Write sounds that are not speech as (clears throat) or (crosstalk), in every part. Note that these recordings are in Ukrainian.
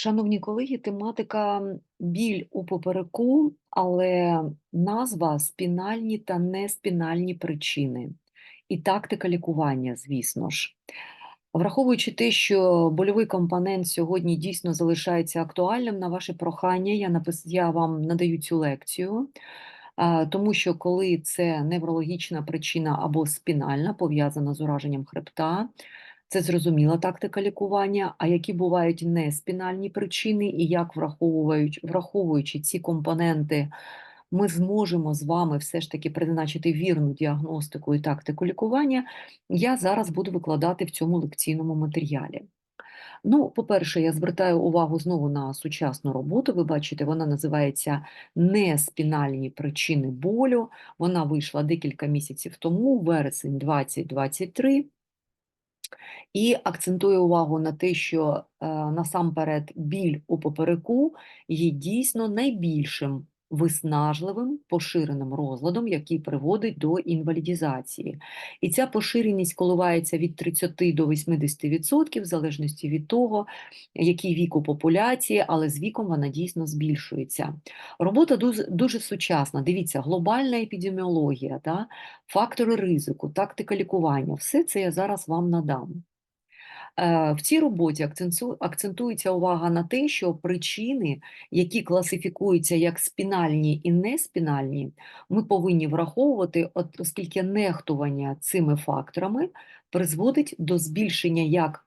Шановні колеги, тематика біль у попереку, але назва спінальні та неспінальні причини і тактика лікування, звісно ж. Враховуючи те, що больовий компонент сьогодні дійсно залишається актуальним, на ваше прохання, я напис... я вам надаю цю лекцію, тому що коли це неврологічна причина або спінальна, пов'язана з ураженням хребта, це зрозуміла тактика лікування, а які бувають неспінальні причини, і як враховують, враховуючи ці компоненти, ми зможемо з вами все ж таки призначити вірну діагностику і тактику лікування, я зараз буду викладати в цьому лекційному матеріалі. Ну, по-перше, я звертаю увагу знову на сучасну роботу. Ви бачите, вона називається Неспінальні причини болю. Вона вийшла декілька місяців тому, вересень 2023. І акцентує увагу на те, що е, насамперед біль у попереку є дійсно найбільшим виснажливим поширеним розладом, який приводить до інвалідізації. І ця поширеність коливається від 30 до 80%, в залежності від того, який вік у популяції, але з віком вона дійсно збільшується. Робота дуже, сучасна. Дивіться, глобальна епідеміологія, да? фактори ризику, тактика лікування все це я зараз вам надам. Е, в цій роботі акцентується увага на те, що причини, які класифікуються як спінальні і неспінальні, ми повинні враховувати, оскільки нехтування цими факторами призводить до збільшення як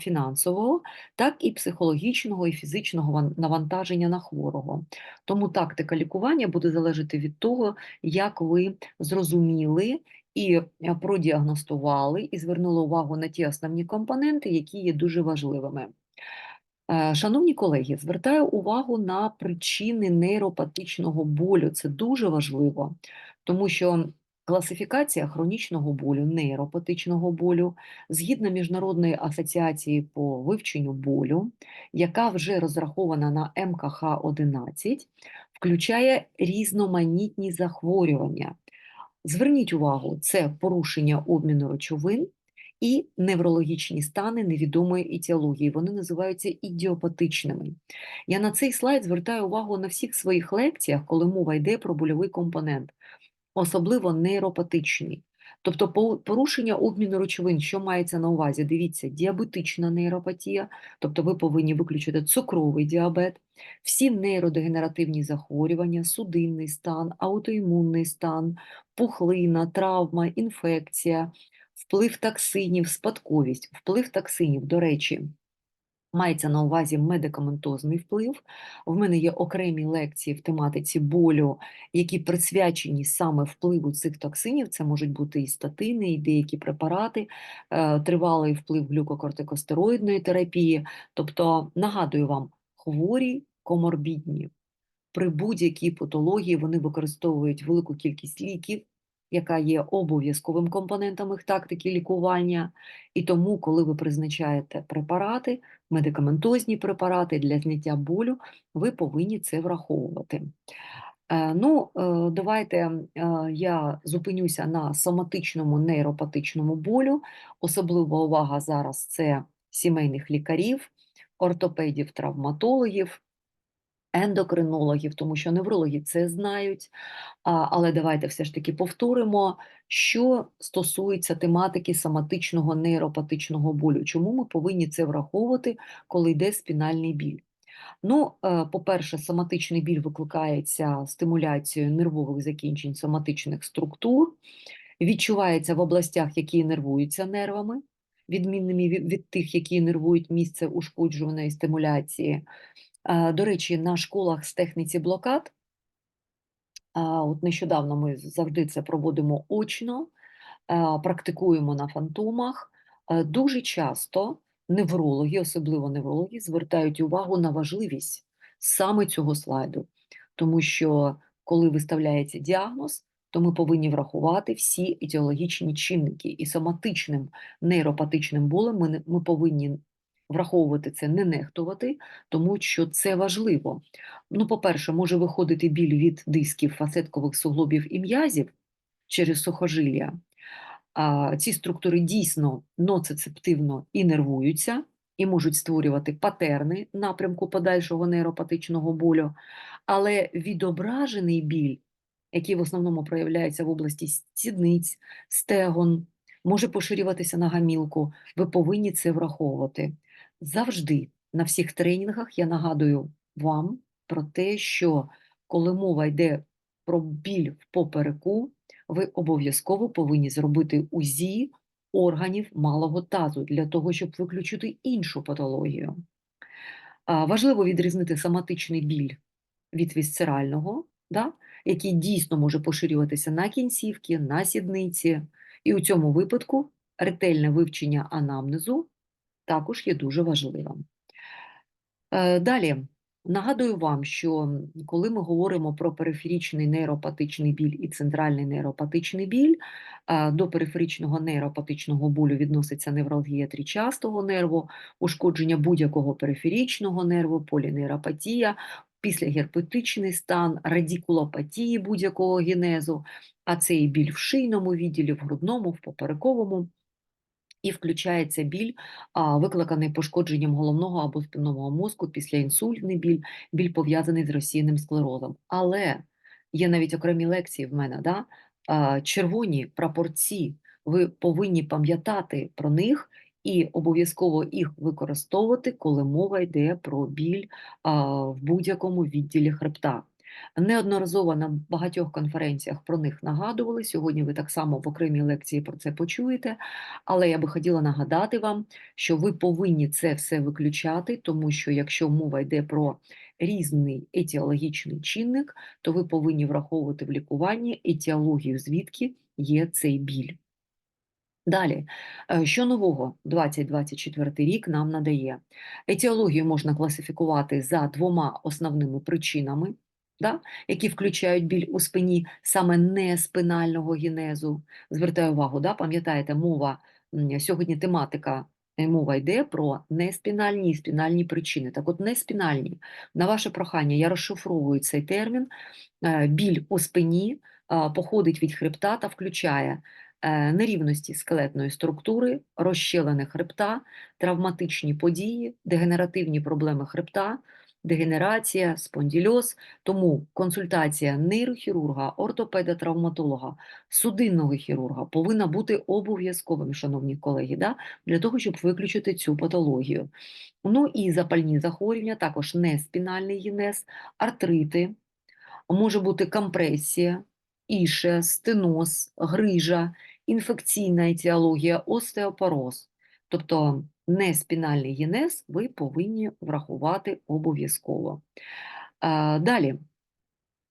фінансового, так і психологічного і фізичного навантаження на хворого. Тому тактика лікування буде залежати від того, як ви зрозуміли і е, продіагностували і звернули увагу на ті основні компоненти, які є дуже важливими. Е, Шановні колеги, звертаю увагу на причини нейропатичного болю. Це дуже важливо, тому що класифікація хронічного болю, нейропатичного болю, згідно Міжнародної асоціації по вивченню болю, яка вже розрахована на МКХ-11, включає різноманітні захворювання. Зверніть увагу, це порушення обміну речовин і неврологічні стани невідомої етіології. Вони називаються ідіопатичними. Я на цей слайд звертаю увагу на всіх своїх лекціях, коли мова йде про больовий компонент, особливо нейропатичний. Тобто порушення обміну речовин, що мається на увазі? Дивіться, діабетична нейропатія, тобто ви повинні виключити цукровий діабет, всі нейродегенеративні захворювання, судинний стан, аутоімунний стан, пухлина, травма, інфекція, вплив токсинів, спадковість. Вплив токсинів, до речі, мається на увазі медикаментозний вплив. В мене є окремі лекції в тематиці болю, які присвячені саме впливу цих токсинів. Це можуть бути і статини, і деякі препарати, е, тривалий вплив глюкокортикостероїдної терапії. Тобто, нагадую вам, хворі коморбідні. При будь-якій патології вони використовують велику кількість ліків, яка є обов'язковим компонентом їх тактики лікування. І тому, коли ви призначаєте препарати, медикаментозні препарати для зняття болю, ви повинні це враховувати. Е, Ну, е, давайте е, я зупинюся на соматичному нейропатичному болю. Особлива увага зараз це сімейних лікарів, ортопедів, травматологів, ендокринологів, тому що неврологи це знають. Але давайте все ж таки повторимо, що стосується тематики соматичного нейропатичного болю. Чому ми повинні це враховувати, коли йде спінальний біль? Ну, е, по-перше, соматичний біль викликається стимуляцією нервових закінчень соматичних структур, відчувається в областях, які нервуються нервами, відмінними від, від тих, які нервують місце ушкоджуваної стимуляції. Е, До речі, на школах з техніці блокад, от нещодавно ми завжди це проводимо очно, е, практикуємо на фантомах. Е, Дуже часто неврологи, особливо неврологи, звертають увагу на важливість саме цього слайду, тому що коли виставляється діагноз, то ми повинні врахувати всі етіологічні чинники, і соматичним нейропатичним болем ми, ми повинні враховувати це, не нехтувати, тому що це важливо. Ну, по-перше, може виходити біль від дисків фасеткових суглобів і м'язів через сухожилля. А, ці структури дійсно ноцицептивно інервуються, і можуть створювати патерни напрямку подальшого нейропатичного болю, але відображений біль, який в основному проявляється в області сідниць, стегон, може поширюватися на гамілку. Ви повинні це враховувати. Завжди на всіх тренінгах я нагадую вам про те, що коли мова йде про біль в попереку, ви обов'язково повинні зробити УЗІ органів малого тазу для того, щоб виключити іншу патологію. Важливо відрізнити соматичний біль від вісцерального, да, який дійсно може поширюватися на кінцівки, на сідниці. І у цьому випадку ретельне вивчення анамнезу також є дуже важливим. Е, Далі нагадую вам, що коли ми говоримо про периферічний нейропатичний біль і центральний нейропатичний біль, е, до периферичного нейропатичного болю відноситься невралгія трічастого нерву, ушкодження будь-якого периферічного нерву, полінейропатія, післягерпетичний стан, радікулопатії будь-якого генезу, а це і біль в шийному відділі, в грудному, в поперековому. І включається біль, викликаний пошкодженням головного або спинного мозку після інсультний біль, біль пов'язаний з розсіяним склерозом. Але є навіть окремі лекції в мене, да? червоні прапорці, ви повинні пам'ятати про них і обов'язково їх використовувати, коли мова йде про біль в будь-якому відділі хребта. Неодноразово на багатьох конференціях про них нагадували. Сьогодні ви так само в окремій лекції про це почуєте. Але я би хотіла нагадати вам, що ви повинні це все виключати, тому що якщо мова йде про різний етіологічний чинник, то ви повинні враховувати в лікуванні етіологію, звідки є цей біль. Далі, е, що нового 2024 рік нам надає? Етіологію можна класифікувати за двома основними причинами да, які включають біль у спині саме не спинального генезу. Звертаю увагу, да, пам'ятаєте, мова сьогодні тематика. е, Мова йде про неспінальні і спінальні причини. Так от неспінальні, на ваше прохання, я розшифровую цей термін. Е, Біль у спині е, походить від хребта та включає нерівності скелетної структури, розщелини хребта, травматичні події, дегенеративні проблеми хребта, дегенерація, спондільоз. Тому консультація нейрохірурга, ортопеда, травматолога, судинного хірурга повинна бути обов'язковим, шановні колеги, да? для того, щоб виключити цю патологію. Ну і запальні захворювання, також неспінальний генез, артрити, може бути компресія, іше, стеноз, грижа, інфекційна етіологія, остеопороз. Тобто неспінальний генез ви повинні врахувати обов'язково. Далі.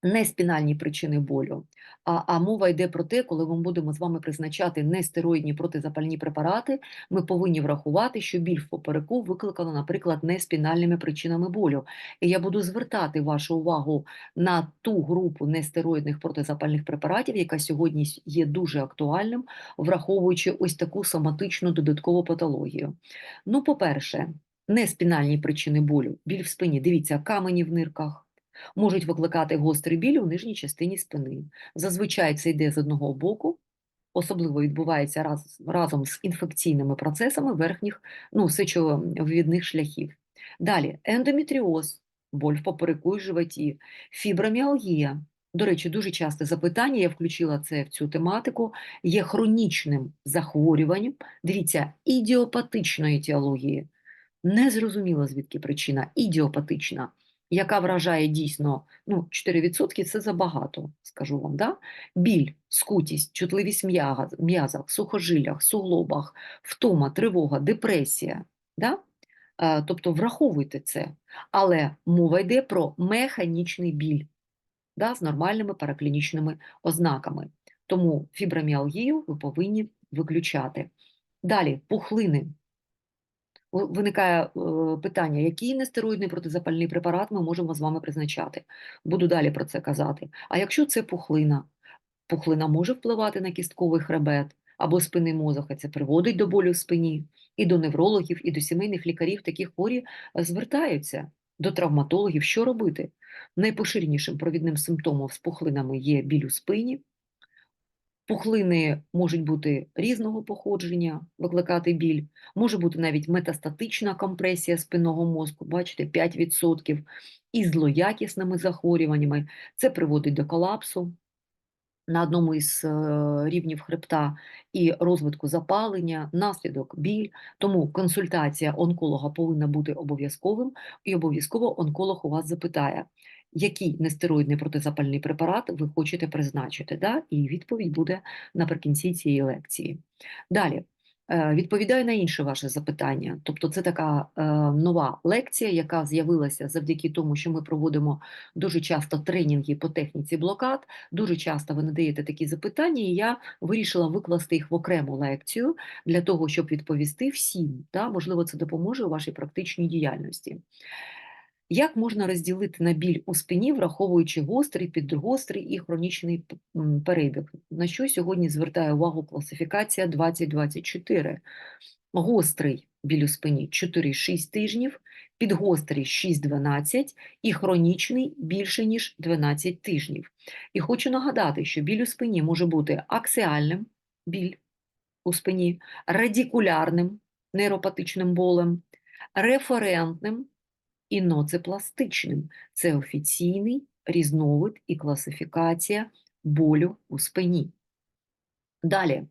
Неспінальні причини болю, а а мова йде про те, коли ми будемо з вами призначати нестероїдні протизапальні препарати, ми повинні врахувати, що біль в попереку викликано, наприклад, неспінальними причинами болю. І я буду звертати вашу увагу на ту групу нестероїдних протизапальних препаратів, яка сьогодні є дуже актуальним, враховуючи ось таку соматичну додаткову патологію. Ну, по-перше, неспінальні причини болю, біль в спині, дивіться, камені в нирках можуть викликати гострий біль у нижній частині спини. Зазвичай це йде з одного боку, особливо відбувається раз, разом з інфекційними процесами верхніх ну, сечовивідних шляхів. Далі ендометріоз, боль в попереку і животі, фіброміалгія. До речі, дуже часте запитання, я включила це в цю тематику, є хронічним захворюванням. Дивіться, ідіопатичної етіології. Незрозуміло, звідки причина, ідіопатична яка вражає дійсно ну, 4% це забагато, скажу вам. Да? Біль, скутість, чутливість м'язах, сухожилях, суглобах, втома, тривога, депресія. Да? Тобто враховуйте це. Але мова йде про механічний біль да, з нормальними параклінічними ознаками. Тому фіброміалгію ви повинні виключати. Далі пухлини виникає е, питання, який нестероїдний протизапальний препарат ми можемо з вами призначати. Буду далі про це казати. А якщо це пухлина, пухлина може впливати на кістковий хребет або спинний мозок, а це приводить до болю в спині, і до неврологів, і до сімейних лікарів такі хворі е, звертаються до травматологів, що робити. Найпоширенішим провідним симптомом з пухлинами є біль у спині, Пухлини можуть бути різного походження, викликати біль, може бути навіть метастатична компресія спинного мозку, бачите, 5%, і злоякісними захворюваннями. Це приводить до колапсу на одному із е, рівнів хребта і розвитку запалення, наслідок біль. Тому консультація онколога повинна бути обов'язковим, і обов'язково онколог у вас запитає, який нестероїдний протизапальний препарат ви хочете призначити. Да? І відповідь буде наприкінці цієї лекції. Далі. Е, Відповідаю на інше ваше запитання. Тобто, це така е, нова лекція, яка з'явилася завдяки тому, що ми проводимо дуже часто тренінги по техніці блокад. Дуже часто ви надаєте такі запитання, і я вирішила викласти їх в окрему лекцію для того, щоб відповісти всім. Да? Можливо, це допоможе у вашій практичній діяльності. Як можна розділити на біль у спині, враховуючи гострий, підгострий і хронічний перебіг? На що сьогодні звертає увагу класифікація 2024? Гострий біль у спині 4-6 тижнів, підгострий 6-12 і хронічний більше, ніж 12 тижнів. І хочу нагадати, що біль у спині може бути аксіальним біль у спині, радикулярним нейропатичним болем, референтним і ноцепластичним. Це офіційний різновид і класифікація болю у спині. Далі,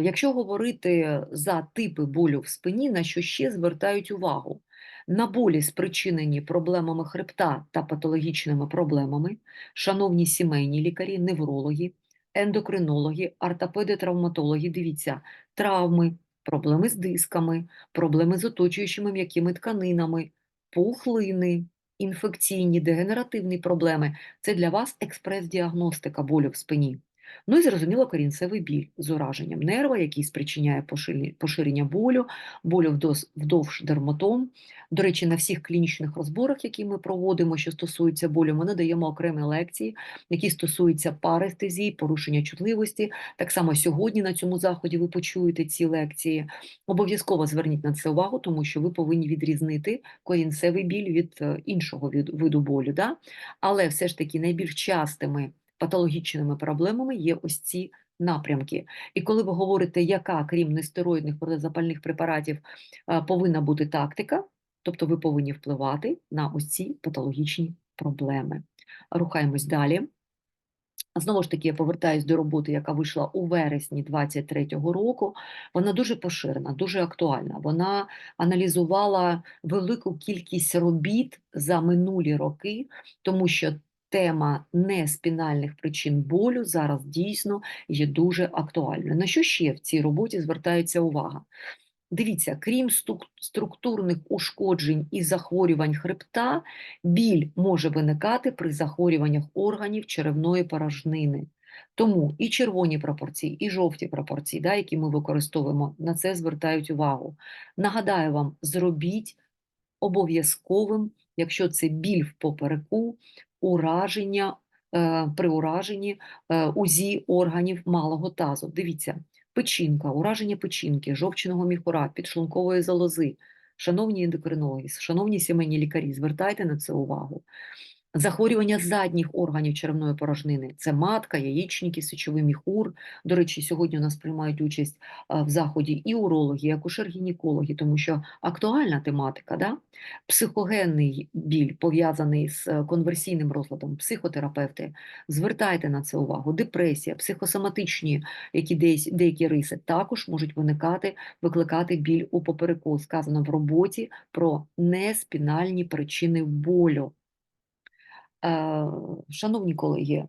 якщо говорити за типи болю в спині, на що ще звертають увагу? На болі, спричинені проблемами хребта та патологічними проблемами, шановні сімейні лікарі, неврологи, ендокринологи, ортопеди, травматологи, дивіться, травми, проблеми з дисками, проблеми з оточуючими м'якими тканинами, пухлини, інфекційні, дегенеративні проблеми це для вас експрес-діагностика болю в спині. Ну і зрозуміло, корінцевий біль з ураженням нерва, який спричиняє поширення, болю, болю вдовж, дерматом. До речі, на всіх клінічних розборах, які ми проводимо, що стосуються болю, ми надаємо окремі лекції, які стосуються парестезії, порушення чутливості. Так само сьогодні на цьому заході ви почуєте ці лекції. Обов'язково зверніть на це увагу, тому що ви повинні відрізнити корінцевий біль від е, іншого виду болю. Да? Але все ж таки найбільш частими патологічними проблемами є ось ці напрямки. І коли ви говорите, яка, крім нестероїдних протизапальних препаратів, е, повинна бути тактика, тобто ви повинні впливати на ось ці патологічні проблеми. Рухаємось далі. Знову ж таки, я повертаюсь до роботи, яка вийшла у вересні 23-го року. Вона дуже поширена, дуже актуальна. Вона аналізувала велику кількість робіт за минулі роки, тому що тема неспінальних причин болю зараз дійсно є дуже актуальною. На що ще в цій роботі звертається увага? Дивіться, крім структурних ушкоджень і захворювань хребта, біль може виникати при захворюваннях органів черевної порожнини. Тому і червоні пропорції, і жовті пропорції, да, які ми використовуємо, на це звертають увагу. Нагадаю вам, зробіть обов'язковим, якщо це біль в попереку, ураження е, при ураженні е, УЗІ органів малого тазу. Дивіться, печінка, ураження печінки, жовчного міхура, підшлункової залози. Шановні ендокринологи, шановні сімейні лікарі, звертайте на це увагу. Захворювання задніх органів черевної порожнини це матка, яєчники, сечовий міхур. До речі, сьогодні у нас приймають участь в заході і урологи, і акушер-гінекологи, тому що актуальна тематика, да? психогенний біль пов'язаний з е, конверсійним розладом, психотерапевти. Звертайте на це увагу. Депресія, психосоматичні, які деякі, деякі риси також можуть виникати, викликати біль у попереку. Сказано в роботі про неспінальні причини болю. Е, Шановні колеги,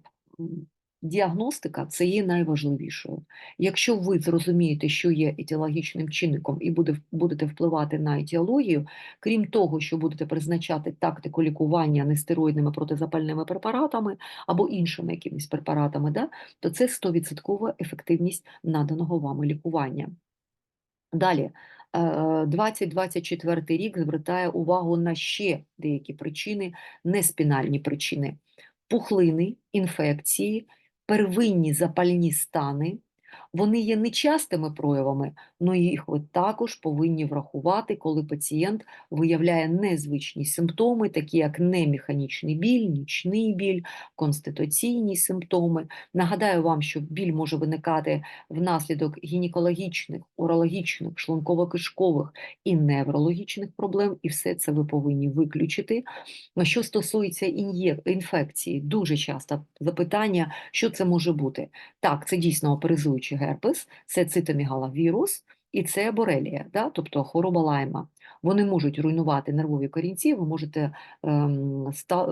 діагностика це є найважливішою. Якщо ви зрозумієте, що є етіологічним чинником, і будете впливати на етіологію, крім того, що будете призначати тактику лікування нестероїдними протизапальними препаратами або іншими якимись препаратами, да, то це 100% ефективність наданого вами лікування. Далі, 2024 рік звертає увагу на ще деякі причини, не спінальні причини: пухлини, інфекції, первинні запальні стани, Вони є нечастими проявами, але їх ви також повинні врахувати, коли пацієнт виявляє незвичні симптоми, такі як немеханічний біль, нічний біль, конституційні симптоми. Нагадаю вам, що біль може виникати внаслідок гінекологічних, урологічних, шлунково-кишкових і неврологічних проблем, і все це ви повинні виключити. Що стосується інфекції, дуже часто запитання, що це може бути. Так, це дійсно оперизуючий герпес, це цитомігаловірус і це борелія, да? тобто хвороба лайма. Вони можуть руйнувати нервові корінці, ви можете ем, е,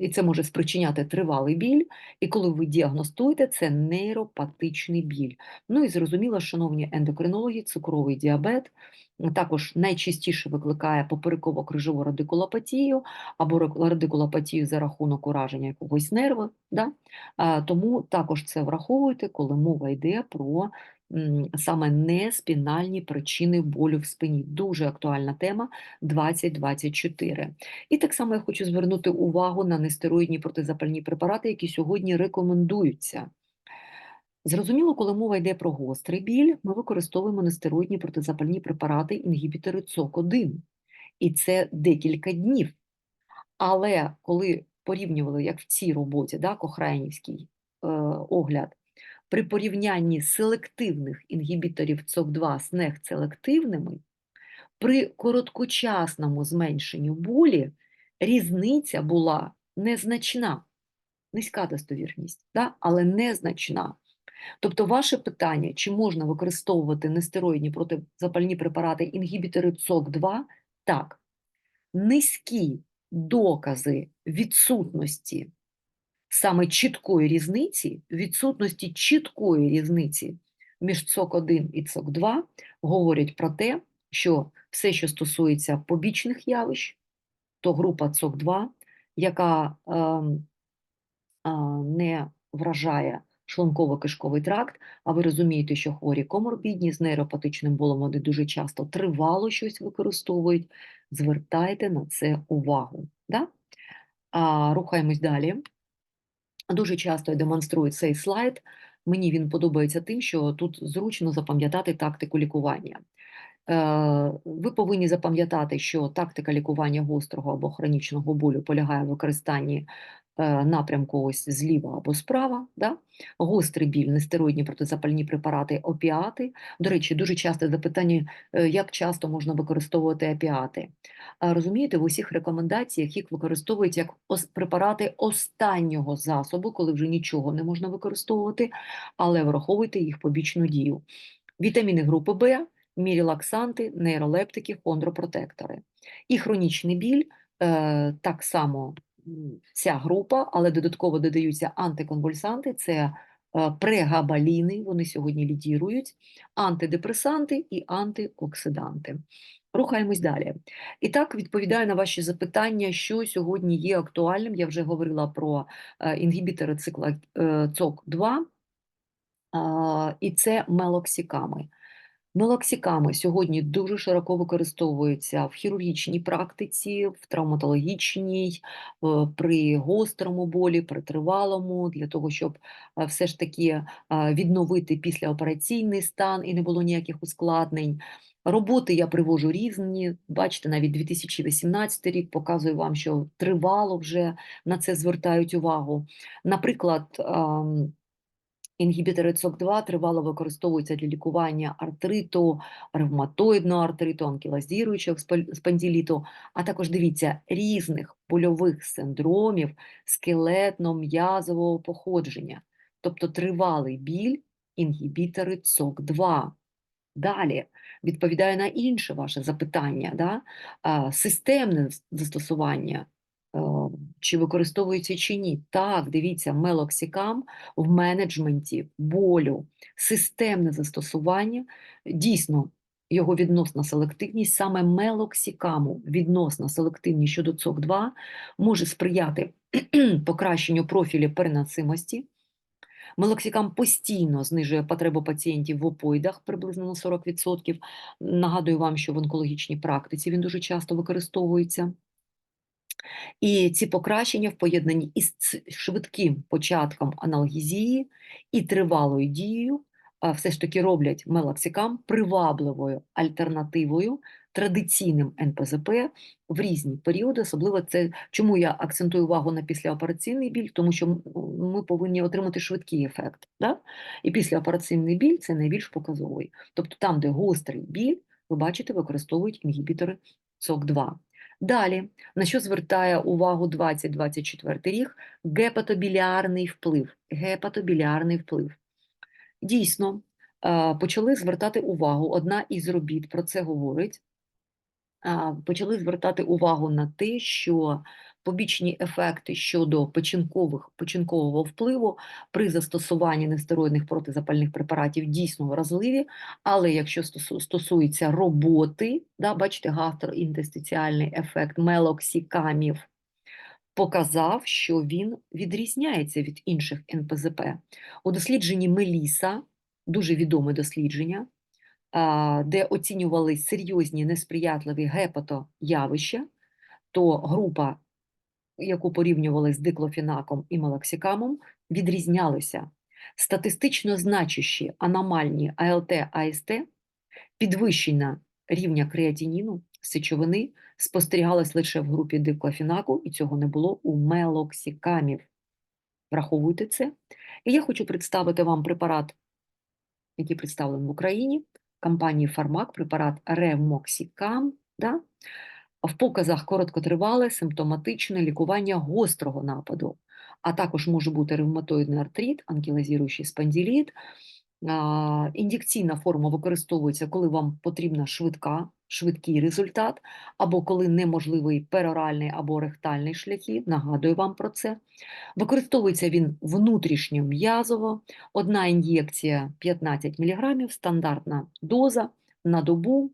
і це може спричиняти тривалий біль. І коли ви діагностуєте, це нейропатичний біль. Ну і зрозуміло, шановні ендокринологи, цукровий діабет також найчастіше викликає попереково-крижову радикулопатію або радикулопатію за рахунок ураження якогось нерва. Да? Тому також це враховуйте, коли мова йде про саме неспінальні причини болю в спині. Дуже актуальна тема 2024. І так само я хочу звернути увагу на нестероїдні протизапальні препарати, які сьогодні рекомендуються. Зрозуміло, коли мова йде про гострий біль, ми використовуємо нестероїдні протизапальні препарати, інгібітори ЦОК-1. І це декілька днів. Але коли порівнювали, як в цій роботі, да, Кохрайнівський е, огляд, при порівнянні селективних інгібіторів ЦОК2 з нехселективними, при короткочасному зменшенню болі різниця була незначна, низька достовірність, да, але незначна. Тобто ваше питання, чи можна використовувати нестероїдні протизапальні препарати інгібітори ЦОК2? Так. Низькі докази відсутності саме чіткої різниці, відсутності чіткої різниці між ЦОК1 і ЦОК2 говорять про те, що все, що стосується побічних явищ, то група ЦОК2, яка ем, а, не вражає шлунково-кишковий тракт, а ви розумієте, що хворі коморбідні з нейропатичним болем вони дуже часто тривало щось використовують. Звертайте на це увагу. Да? А, рухаємось далі. Дуже часто я демонструю цей слайд. Мені він подобається тим, що тут зручно запам'ятати тактику лікування. Е, Ви повинні запам'ятати, що тактика лікування гострого або хронічного болю полягає в використанні напрямку ось зліва або справа. Да? Гострий біль, нестероїдні протизапальні препарати, опіати. До речі, дуже часто запитання, е, як часто можна використовувати опіати. Розумієте, в усіх рекомендаціях їх використовують як препарати останнього засобу, коли вже нічого не можна використовувати, але враховуйте їх побічну дію. Вітаміни групи В, мірілаксанти, нейролептики, хондропротектори. І хронічний біль е, так само ця група, але додатково додаються антиконвульсанти, це е, прегабаліни, вони сьогодні лідірують, антидепресанти і антиоксиданти. Рухаємось далі. І так, відповідаю на ваші запитання, що сьогодні є актуальним. Я вже говорила про е, інгібітори цикла е, ЦОК-2, і це мелоксиками. Мелоксиками сьогодні дуже широко використовуються в хірургічній практиці, в травматологічній, е, при гострому болі, при тривалому, для того, щоб е, все ж таки е, відновити післяопераційний стан і не було ніяких ускладнень. Роботи я привожу різні. Бачите, навіть 2018 рік показую вам, що тривало вже на це звертають увагу. Наприклад, ем, Інгібітори ЦОК2 тривало використовуються для лікування артриту, ревматоїдного артриту, анкілозіруючого спондиліту, а також дивіться різних больових синдромів скелетно-м'язового походження, тобто тривалий біль, інгібітори ЦОК2. Далі відповідаю на інше ваше запитання, да? системне застосування, чи використовується чи ні. Так, дивіться, мелоксикам в менеджменті болю, системне застосування, дійсно, його відносна селективність, саме мелоксикаму відносна селективність щодо ЦОК2 може сприяти (clears throat) покращенню профілю переносимості, Мелоксикам постійно знижує потребу пацієнтів в опоїдах приблизно на 40%. Нагадую вам, що в онкологічній практиці він дуже часто використовується. І ці покращення в поєднанні із швидким початком аналгезії і тривалою дією все ж таки роблять мелоксикам привабливою альтернативою традиційним НПЗП в різні періоди. Особливо це чому я акцентую увагу на післяопераційний біль, тому що ми повинні отримати швидкий ефект. Да? І післяопераційний біль це найбільш показовий. Тобто там, де гострий біль, ви бачите, використовують інгібітори СОК2. Далі, на що звертає увагу 2024 рік? Гепатобілярний вплив. Гепатобілярний вплив. Дійсно, е, почали звертати увагу. Одна із робіт про це говорить. Почали звертати увагу на те, що побічні ефекти щодо печінкових, печінкового впливу при застосуванні нестероїдних протизапальних препаратів дійсно вразливі, але якщо стосується роботи, да, бачите, гастроінтестиціальний ефект мелоксікамів показав, що він відрізняється від інших НПЗП. У дослідженні Меліса, дуже відоме дослідження, де оцінювали серйозні несприятливі гепатоявища, то група, яку порівнювали з диклофінаком і мелоксикамом, відрізнялися. Статистично значущі аномальні АЛТ, АСТ, підвищення рівня креатиніну, сечовини спостерігалось лише в групі диклофінаку, і цього не було у мелоксикамів. Враховуйте це. І я хочу представити вам препарат, який представлений в Україні, компанії Фармак, препарат Ревмоксікам. Да? В показах короткотривале симптоматичне лікування гострого нападу, а також може бути ревматоїдний артрит, анкілозіруючий спондиліт. А, Ін'єкційна форма використовується, коли вам потрібна швидка, швидкий результат, або коли неможливий пероральний або ректальний шляхи. Нагадую вам про це. Використовується він внутрішньо м'язово. Одна ін'єкція 15 мг, стандартна доза на добу.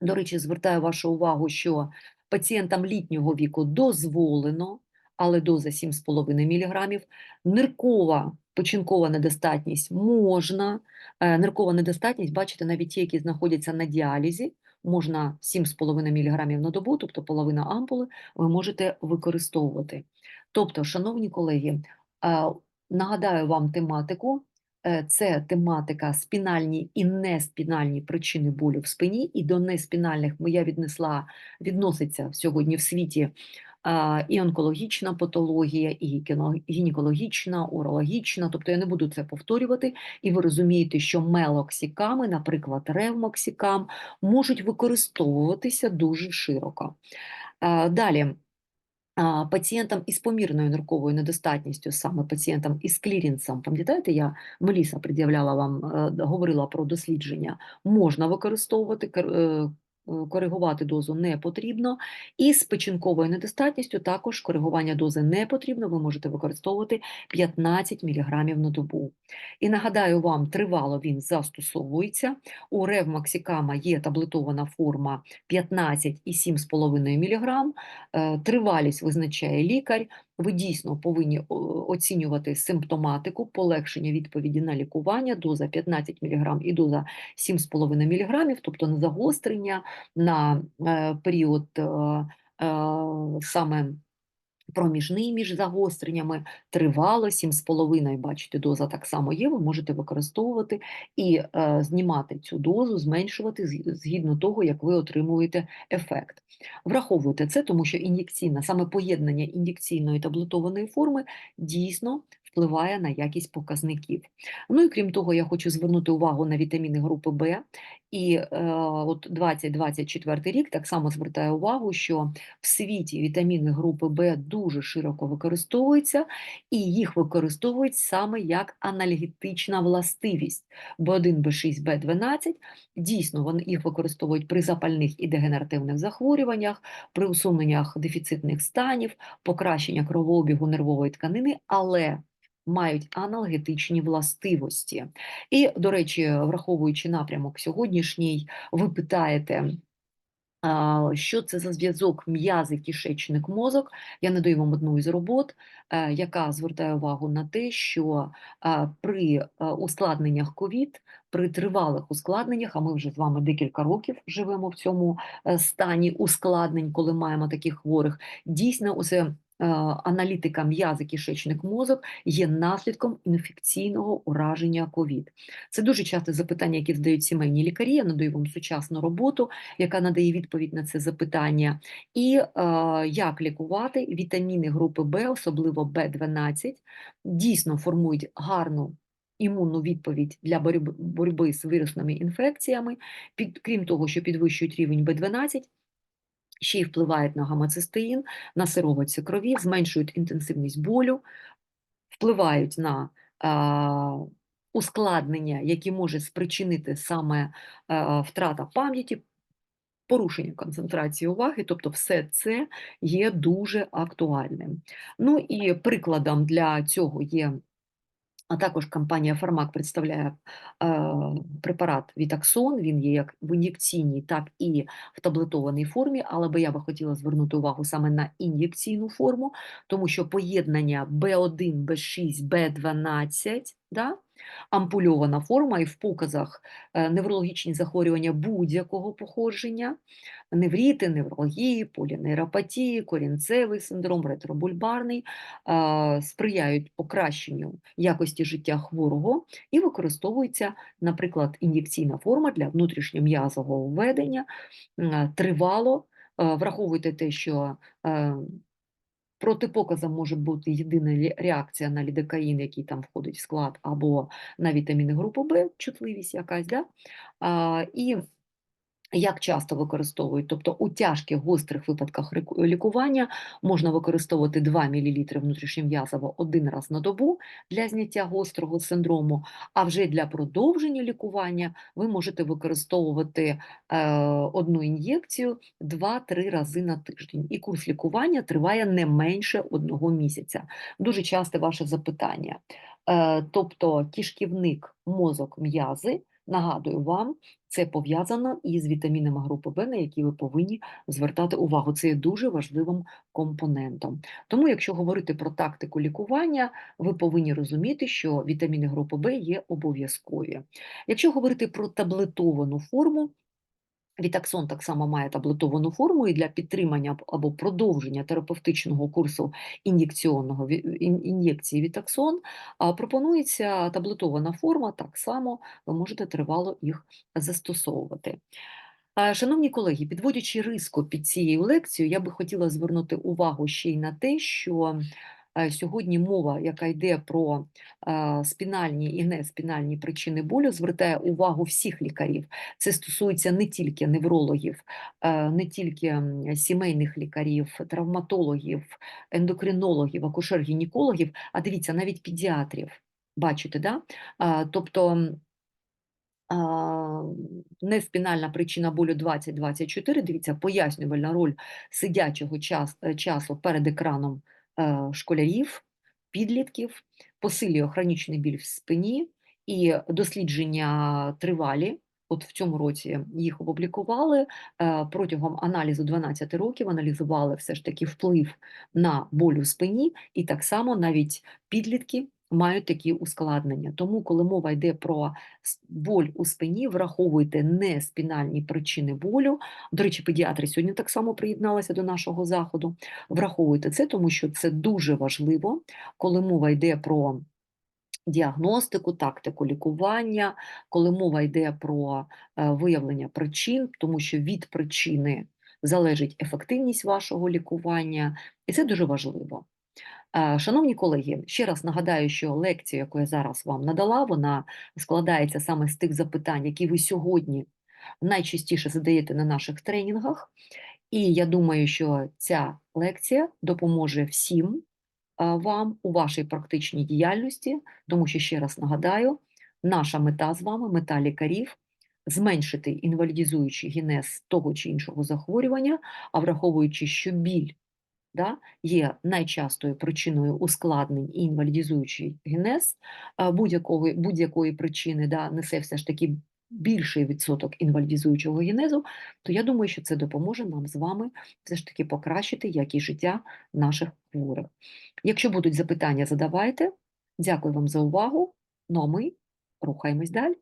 До речі, звертаю вашу увагу, що пацієнтам літнього віку дозволено, але доза 7,5 мг. Ниркова печінкова недостатність можна. Е, Ниркова недостатність, бачите, навіть ті, які знаходяться на діалізі, можна 7,5 мг на добу, тобто половина ампули, ви можете використовувати. Тобто, шановні колеги, е, нагадаю вам тематику. Е, Це тематика спінальні і неспінальні причини болю в спині, і до неспінальних я віднесла, відноситься сьогодні в світі і онкологічна патологія, і гінекологічна, урологічна. Тобто я не буду це повторювати, і ви розумієте, що мелоксиками, наприклад, ревмоксикам, можуть використовуватися дуже широко. Далі. Пацієнтам із помірною нирковою недостатністю, саме пацієнтам із клірінсом, пам'ятаєте, я Меліса пред'являла вам, е, говорила про дослідження, можна використовувати, кор- коригувати дозу не потрібно. І з печінковою недостатністю також коригування дози не потрібно, ви можете використовувати 15 мг на добу. І нагадаю вам, тривало він застосовується. У ревмаксикама є таблетована форма 15 і 7,5 мг. Е, Тривалість визначає лікар. Ви дійсно повинні оцінювати симптоматику, полегшення відповіді на лікування, доза 15 мг і доза 7,5 мг, тобто на загострення, на е, період е, е, саме проміжний між загостреннями, тривало 7,5, бачите, доза так само є, ви можете використовувати і знімати цю дозу, зменшувати згідно того, як ви отримуєте ефект. Враховуйте це, тому що ін'єкційна, саме поєднання ін'єкційної таблетованої форми дійсно впливає на якість показників. Ну і крім того, я хочу звернути увагу на вітаміни групи В. І е, от 2024 рік так само звертаю увагу, що в світі вітаміни групи В дуже широко використовуються, і їх використовують саме як анальгетична властивість. В1, В6, В12 дійсно вони їх використовують при запальних і дегенеративних захворюваннях, при усуненнях дефіцитних станів, покращення кровообігу нервової тканини, але мають аналгетичні властивості. І, до речі, враховуючи напрямок сьогоднішній, ви питаєте, що це за зв'язок м'язи, кишечник, мозок. Я надаю вам одну із робот, е, яка звертає увагу на те, що при е, ускладненнях ковід, при тривалих ускладненнях, а ми вже з вами декілька років живемо в цьому е, стані ускладнень, коли маємо таких хворих, дійсно усе аналітика м'язи кишечник мозок є наслідком інфекційного ураження ковід. Це дуже часто запитання, які задають сімейні лікарі. Я надаю вам сучасну роботу, яка надає відповідь на це запитання. І е, як лікувати вітаміни групи Б, особливо Б12, дійсно формують гарну імунну відповідь для боротьби з вірусними інфекціями, під, крім того, що підвищують рівень Б12, ще й впливають на гамацистеїн, на сироватці крові, зменшують інтенсивність болю, впливають на а, ускладнення, які може спричинити саме а, втрата пам'яті, порушення концентрації уваги, тобто все це є дуже актуальним. Ну і прикладом для цього є а також компанія Фармак представляє е, препарат Вітаксон. Він є як в ін'єкційній, так і в таблетованій формі. Але би я би хотіла звернути увагу саме на ін'єкційну форму, тому що поєднання B1, B6, B12, да, ампульована форма і в показах е, неврологічні захворювання будь-якого походження, невріти, неврології, полінейропатії, корінцевий синдром, ретробульбарний е, сприяють покращенню якості життя хворого і використовується, наприклад, ін'єкційна форма для внутрішньом'язового введення тривало. Е, Враховуйте те, що Протипоказом може бути єдина реакція на лідокаїн, який там входить в склад, або на вітаміни групи Б, чутливість якась, да? а, і як часто використовують? Тобто у тяжких гострих випадках лікування можна використовувати 2 мл внутрішньом'язово один раз на добу для зняття гострого синдрому, а вже для продовження лікування ви можете використовувати е, одну ін'єкцію 2-3 рази на тиждень. І курс лікування триває не менше одного місяця. Дуже часте ваше запитання. Е, тобто кишківник, мозок, м'язи, нагадую вам, це пов'язано із вітамінами групи В, на які ви повинні звертати увагу. Це є дуже важливим компонентом. Тому, якщо говорити про тактику лікування, ви повинні розуміти, що вітаміни групи В є обов'язкові. Якщо говорити про таблетовану форму, Вітаксон так само має таблетовану форму і для підтримання або продовження терапевтичного курсу ін'єкційного ін'єкції Вітаксон пропонується таблетована форма, так само ви можете тривало їх застосовувати. Шановні колеги, підводячи риску під цією лекцією, я би хотіла звернути увагу ще й на те, що е, сьогодні мова, яка йде про е, спінальні і неспінальні причини болю, звертає увагу всіх лікарів. Це стосується не тільки неврологів, е, не тільки сімейних лікарів, травматологів, ендокринологів, акушер-гінекологів, а дивіться, навіть педіатрів. Бачите, да? Тобто неспінальна причина болю 20-24, дивіться, пояснювальна роль сидячого е, часу перед екраном е, школярів, підлітків, посилює хронічний біль в спині і дослідження тривалі. От в цьому році їх опублікували е, протягом аналізу 12 років, аналізували все ж таки вплив на боль у спині, і так само навіть підлітки мають такі ускладнення. Тому, коли мова йде про боль у спині, враховуйте не спінальні причини болю. До речі, педіатри сьогодні так само приєдналися до нашого заходу. Враховуйте це, тому що це дуже важливо, коли мова йде про діагностику, тактику лікування, коли мова йде про е, виявлення причин, тому що від причини залежить ефективність вашого лікування, і це дуже важливо. Е, Шановні колеги, ще раз нагадаю, що лекція, яку я зараз вам надала, вона складається саме з тих запитань, які ви сьогодні найчастіше задаєте на наших тренінгах. І я думаю, що ця лекція допоможе всім вам у вашій практичній діяльності, тому що ще раз нагадаю, наша мета з вами, мета лікарів. Зменшити інвалідізуючий генез того чи іншого захворювання, а враховуючи, що біль да, є найчастою причиною ускладнень і інвалідізуючий генез будь-якої будь-якої причини да, несе все ж таки більший відсоток інвалідізуючого генезу, то я думаю, що це допоможе нам з вами все ж таки покращити якість життя наших хворих. Якщо будуть запитання, задавайте. Дякую вам за увагу. Ну а ми рухаємось далі.